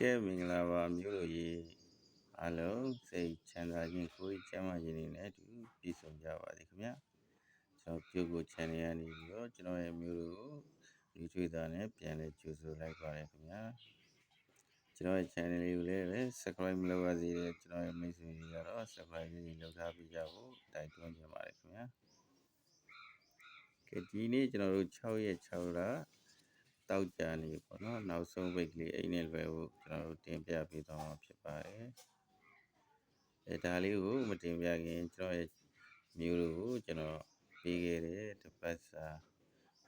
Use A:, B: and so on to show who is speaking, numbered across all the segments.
A: ကဲမင်္ဂလာပါမျိုးတို့ရေအားလုံးစိတ်ချမ်းသာခြင်းကိုယ်ကျမ်းမာခြင်းတွေနဲ့အတူပြည့်စုံကြပါစေခင်ဗျာကျွန်တော်ပြုတ်ကို channel ရနေပြီးတော့ကျွန်တော်ရဲ့မျိုးတို့ကိုဒီထွေသားနဲ့ပြန်လဲကြိုဆိုလိုက်ပါတယ်ခင်ဗျာကျွန်တော်ရဲ့ channel လေးကိုလည်းပဲ subscribe မလုပ်ရသေးတဲ့ကျွန်တော်ရဲ့မိတ်ဆွေတွေကတော့ subscribe လေးလုပ်ထားပေးကြဖို့တိုက်တွန်းချင်ပါတယ်ခင်ဗျာကဲဒီနေ့ကျွန်တော်တို့6ရက်6လ တောက်ကြနေပေါ့နော်နောက်ဆုံးပိတ်ကလေးအိမ်နဲ့လွယ်ဖို့ကျွန်တော်တို့တင်ပြပေးသွားမှာဖြစ်ပါတယ်အဲဒါလေးကိုမတင်ပြခင်ကျွန်တော်ရဲ့မျိုးတို့ကိုကျွန်တော်ပေးခဲ့တဲ့တပတ်စာ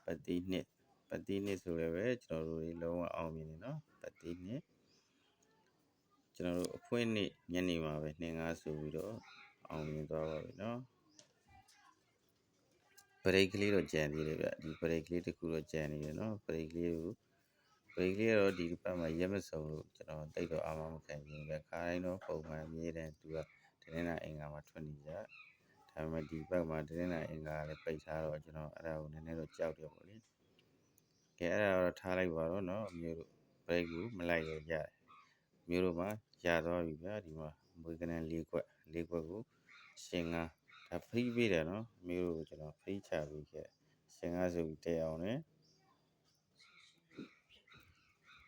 A: ပတိနှစ်ပတိနှစ်ဆိုလည်းပဲကျွန်တော်တို့တွေလုံးဝအောင်မြင်နေနော်ပတိနှစ်ကျွန်တော်တို့အဖွင့်နေ့ညနေမှာပဲနှင်ကားဆိုပြီးတော့အောင်မြင်သွားပါပြီနော် ဘရိတ်ကလေးတော့ကြံသေးတယ်ဗျဒီဘရိတ်ကလေးတစ်ခုတော့ကြံနေတယ်နော်ဘရိတ်ကလေးကိုဘရိတ်ကလေးကတော့ဒီဘက်မှာရက်မစုံလို့ကျွန်တော်တိတ်တော့အာမမခံဘူးဗျခါတိုင်းတော့ပုံမှန်အမြဲတမ်းသူကတနင်္လာအင်္ဂါမှာထွက်နေကြဒါပေမဲ့ဒီဘက်မှာတနင်္လာအင်္ဂါလည်းပိတ်ထားတော့ကျွန်တော်အဲ့ဒါကိုနည်းနည်းတော့ကြောက်တယ်ပေါ့လေကဲအဲ့ဒါတော့ထားလိုက်ပါတော့နော်အမျိုးတို့ဘရိတ်ကိုမလိုက်ရကြတယ်မျိုးတို့မှာရသွားပြီဗျာဒီမှာမွေးကနန်း၄ခွက်၄ခွက်ကိုရှင်ငါ ဒါဖရီးပေးတယ်နော်မျိုးတို့ကျွန်တော်ဖရီးချပေးခဲ့ရှင်ကားဆိုပြီးတက်အောင်နဲ့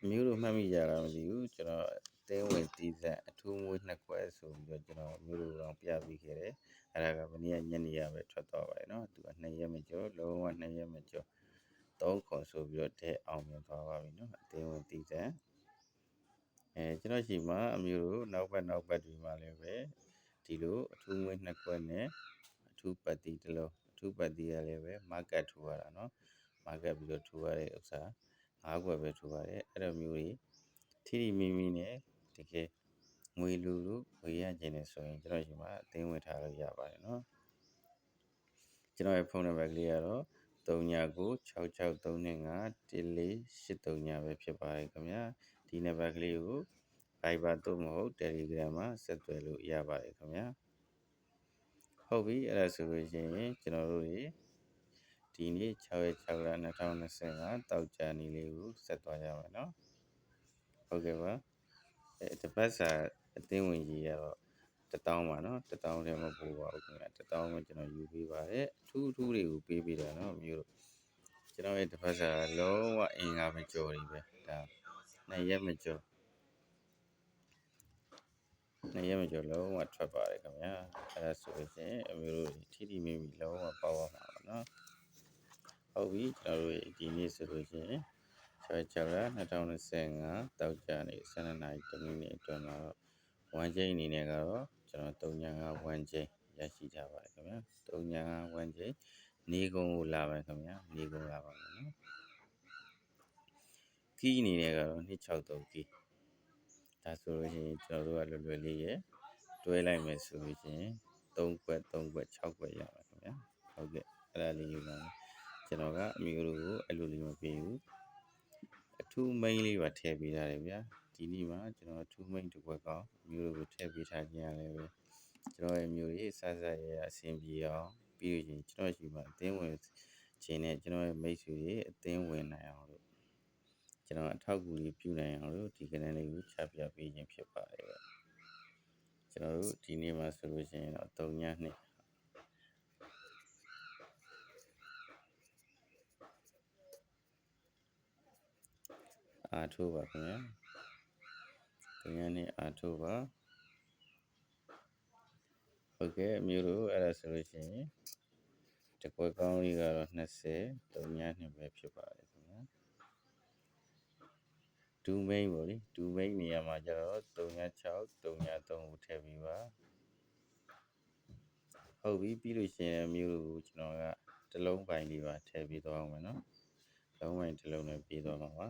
A: မျိုးတို့မှတ်မိကြတာမသိဘူးကျွန်တော်တဲဝင်တီးဆက်အထူးမွေးနှစ်ခွက်ဆိုပြီးတော့ကျွန်တော်မျိုးတို့တော့ပြပေးခဲ့တယ်အဲ့ဒါကမနေ့ကညနေရပဲထွက်သွားပါတယ်နော်သူက2ရက်မကျော်လုံးဝ2ရက်မကျော်3ခွန်ဆိုပြီးတော့တဲ့အောင်မြင်သွားပါပြီနော်အသေးဝင်တီးဆက်အဲကျွန်တော်ရှိမှအမျိုးတို့နောက်ဘက်နောက်ဘက်ဒီမှာလည်းပဲ ဒီလိုအထူးမွေးနှစ်ခွက်နဲ့အထူးပတ်တီတစ်လုံးအထူးပတ်တီရလည်းပဲ market ထူရတာเนาะ market ပြီးတော့ထူရတဲ့ဥစ္စာငါးခွက်ပဲထူရတယ်အဲ့လိုမျိုးကြီးထိထိမိမိနဲ့တကယ်ငွေလူလူငွေရခြင်းနဲ့ဆိုရင်ကျွန်တော်ရှိမှာအသိဝင်ထားလို့ရပါတယ်เนาะကျွန်တော်ရဲ့ဖုန်းနံပါတ်ကလေးကတော့3963251483ပဲဖြစ်ပါတယ်ခင်ဗျာဒီနံပါတ်ကလေးကို Viber သို့မဟုတ် Telegram မှာဆက်သွယ်လို့ရပါတယ်ခင်ဗျာဟုတ်ပြီအဲ့ဒါဆိုလို့ရှိရင်ကျွန်တော်တို့ဒီနေ့6ရက်6လ2025တောက်ကြနေလေးကိုဆက်သွားကြမယ်နော်ဟုတ်ကဲ့ပါအဲတပတ်စာအသင်းဝင်ကြီးကတော့တတောင်းပါနော်တတောင်းလည်းမပို့ပါဘူးခင်ဗျာတတောင်းမှကျွန်တော်ယူပေးပါတယ်အထူးအထူးတွေကိုပေးပေးတာနော်မျိုးတို့ကျွန်တော်ရဲ့တပတ်စာလုံးဝအင်္ဂါမကြော်နေပဲဒါနှစ်ရက်မကြော် နှစ်ရက်မကျော်လုံးဝထွက်ပါတယ်ခင်ဗျာအဲဒါဆိုရင်အမျိုးတို့ထီထီမိမိလုံးဝပေါက်အောင်ပါနော်ဟုတ်ပြီကျွန်တော်တို့ဒီနေ့ဆိုလို့ရှိရင်6ရက်6လ2025တောက်ကြနေ12နာရီ3မိနစ်အတွင်းမှာတော့1ချိန်အနေနဲ့ကတော့ကျွန်တော်3.5 1ချိန်ရရှိကြပါတယ်ခင်ဗျာ3.5 1ချိန်နေကုန်းကိုလာပါခင်ဗျာနေကုန်းလာပါမယ်နော်ကီးအနေနဲ့ကတော့263ကီး ဒါဆိုလို့ရှိရင်ကျွန်တော်တို့ကလွယ်လွယ်လေးရဲ့တွဲလိုက်မယ်ဆိုလို့ရှိရင်3ခွက်3ခွက်6ခွက်ရပါခင်ဗျာဟုတ်ကဲ့အဲ့ဒါလေးယူပါမယ်ကျွန်တော်ကအမျိုးတို့ကိုအဲ့လိုလေးမပေးဘူးအထူးမိန်းလေးပါထည့်ပေးထားတယ်ဗျာဒီနေ့မှာကျွန်တော်အထူးမိန်းတစ်ခွက်ကောင်အမျိုးတို့ကိုထည့်ပေးထားခြင်းရတယ်ပဲကျွန်တော်ရဲ့မျိုးလေးဆက်ဆက်ရအဆင်ပြေအောင်ပြီးလို့ရှိရင်ကျွန်တော်ရှိမှအသင်းဝင်ခြင်းနဲ့ကျွန်တော်ရဲ့မိတ်ဆွေတွေအသင်းဝင်နိုင်အောင်လို့ ကျွန်တော်အထောက်အကူလေးပြုနိုင်အောင်လို့ဒီကနေ့လေးကိုချပြပေးခြင်းဖြစ်ပါတယ်ဗျကျွန်တော်တို့ဒီနေ့မှာဆိုလို့ရှိရင်တော့3ညနှစ်အားထိုးပါခင်ဗျာ3ညနှစ်အားထိုးပါဟုတ်ကဲ့မျိုးတို့အဲ့ဒါဆိုလို့ရှိရင်တကွက်ကောင်းလေးကတော့20 3ညနှစ်ပဲဖြစ်ပါတယ်ခင်ဗျာ ဒူမိန်ပေါ့လေဒူမိန်နေရာမှာကျတော့36 33ကိုထည့်ပြီးပါဟုတ်ပြီပြီးလို့ရှိရင်မျိုးတို့ကိုကျွန်တော်ကတလုံးပိုင်လေးပါထည့်ပြီးသွားအောင်မယ်နော်လုံးပိုင်တစ်လုံးနဲ့ပြီးသွားမှာပါ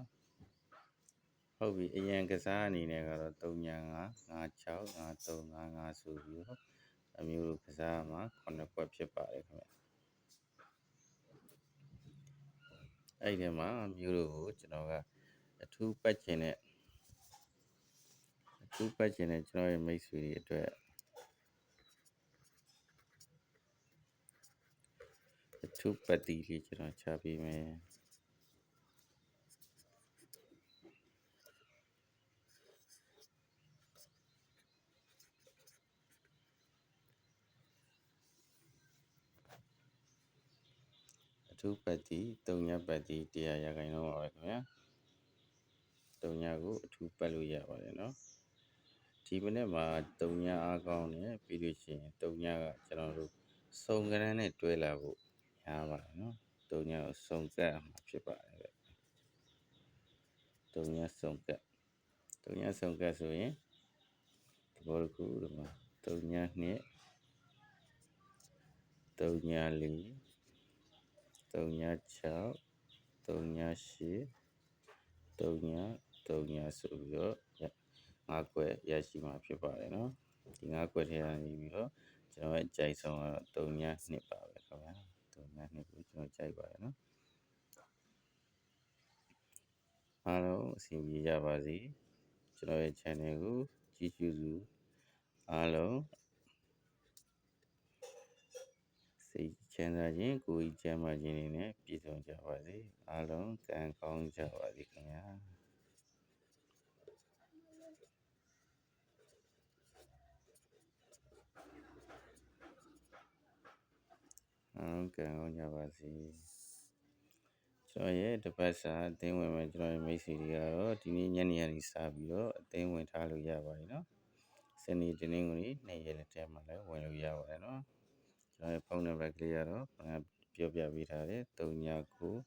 A: ဟုတ်ပြီအရင်ကစားအနေနဲ့ကတော့35 56 53 55ဆိုပြီးတော့အမျိုးတို့ကစားမှာ9ခွက်ဖြစ်ပါတယ်ခင်ဗျအဲ့ဒီမှာမျိုးတို့ကိုကျွန်တော်က အထူးပတ်ကျင်တဲ့အထူးပတ်ကျင်တဲ့ကျွန်တော်ရဲ့မိတ်ဆွေတွေအတွက်အထူးပတ်တီလေးကျွန်တော်ချပေးမယ်ထုပ္ပတိ၊တုံညပ္ပတိတရားရခိုင်လုံးပါပဲခင်ဗျာ။ သုံးညကိုအထူးပတ်လို့ရပါတယ်နော်ဒီမနေ့မှာသုံးညအားကောင်းတယ်ပြီးလို့ရှိရင်သုံးညကကျွန်တော်တို့စုံကရမ်းနဲ့တွဲလာဖို့ရပါတယ်နော်သုံးညကိုစုံဆက်မှာဖြစ်ပါတယ်ပဲသုံးညစုံကက်သုံးညစုံကက်ဆိုရင်ဒီဘောတစ်ခုဒီမှာသုံးညနှစ်သုံးညလေးသုံးည6 3 8 3 သုံးညာဆိုပြီးတော့ငါးခွက်ရရှိမှာဖြစ်ပါတယ်နော်ဒီငါးခွက်ထဲကနေပြီးတော့ကျွန်တော်ရဲ့ကြိုက်ဆုံးကတော့၃ညနှစ်ပါပဲခင်ဗျာ၃ညနှစ်ကိုကျွန်တော်ကြိုက်ပါတယ်နော်အားလုံးအဆင်ပြေကြပါစေကျွန်တော်ရဲ့ channel ကိုကြည့်ရှုစုအားလုံးစိတ်ချမ်းသာခြင်းကိုယ်ကြီးချမ်းသာခြင်းတွေနဲ့ပြည့်စုံကြပါစေအားလုံးကံကောင်းကြပါစေခင်ဗျာ အားလုံးကံကောင်းကြပါစေကျွန်တော်ရဲ့တပတ်စာအသိဝင်မဲ့ကျွန်တော်ရဲ့မိတ်ဆွေတွေကတော့ဒီနေ့ညနေကနေစပြီးတော့အသိဝင်ထားလို့ရပါတယ်နော်စနေဒီနေ့ကိုနေ့ရက်လက်ထဲမှာလည်းဝင်လို့ရပါတယ်နော်ကျွန်တော်ရဲ့ဖုန်းနံပါတ်ကလေးကတော့ပြောပြပေးထားတယ်39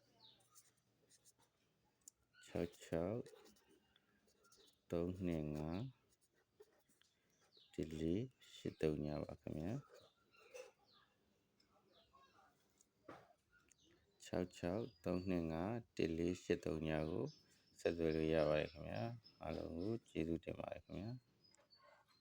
A: 66 325ဒီလေး839ပါခင်ဗျာ 66 325 1483ကိုဆက်သွယ်လို့ရပါတယ်ခင်ဗျာအားလုံးကိုကျေးဇူးတင်ပါတယ်ခင်ဗျာ